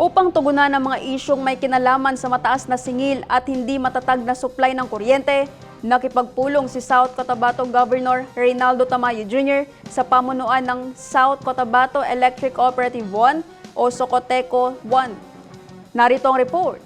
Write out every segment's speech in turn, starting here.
upang tugunan ang mga isyong may kinalaman sa mataas na singil at hindi matatag na supply ng kuryente, nakipagpulong si South Cotabato Governor Reynaldo Tamayo Jr. sa pamunuan ng South Cotabato Electric Cooperative 1 o Socoteco 1. Narito ang report.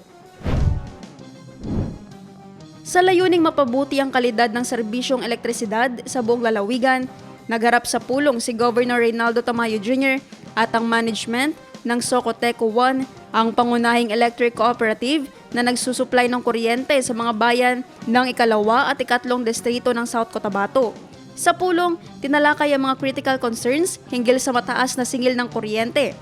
Sa layuning mapabuti ang kalidad ng serbisyong elektrisidad sa buong lalawigan, nagharap sa pulong si Governor Reynaldo Tamayo Jr. at ang management ng Socoteco 1, ang pangunahing electric cooperative na nagsusuplay ng kuryente sa mga bayan ng ikalawa at ikatlong distrito ng South Cotabato. Sa pulong, tinalakay ang mga critical concerns hinggil sa mataas na singil ng kuryente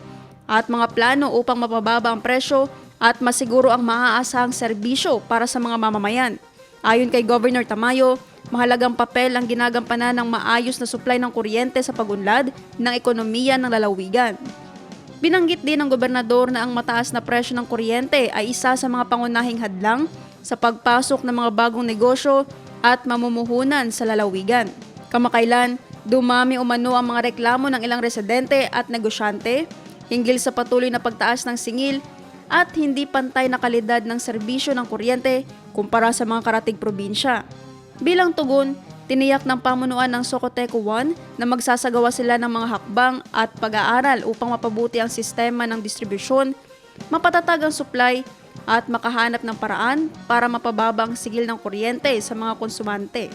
at mga plano upang mapababa ang presyo at masiguro ang maaasahang serbisyo para sa mga mamamayan. Ayon kay Governor Tamayo, mahalagang papel ang ginagampanan ng maayos na supply ng kuryente sa pagunlad ng ekonomiya ng lalawigan. Binanggit din ng gobernador na ang mataas na presyo ng kuryente ay isa sa mga pangunahing hadlang sa pagpasok ng mga bagong negosyo at mamumuhunan sa lalawigan. Kamakailan, dumami umano ang mga reklamo ng ilang residente at negosyante hinggil sa patuloy na pagtaas ng singil at hindi pantay na kalidad ng serbisyo ng kuryente kumpara sa mga karatig probinsya. Bilang tugon, tiniyak ng pamunuan ng Socoteco 1 na magsasagawa sila ng mga hakbang at pag-aaral upang mapabuti ang sistema ng distribusyon, mapatatag ang supply at makahanap ng paraan para mapababa ang sigil ng kuryente sa mga konsumante.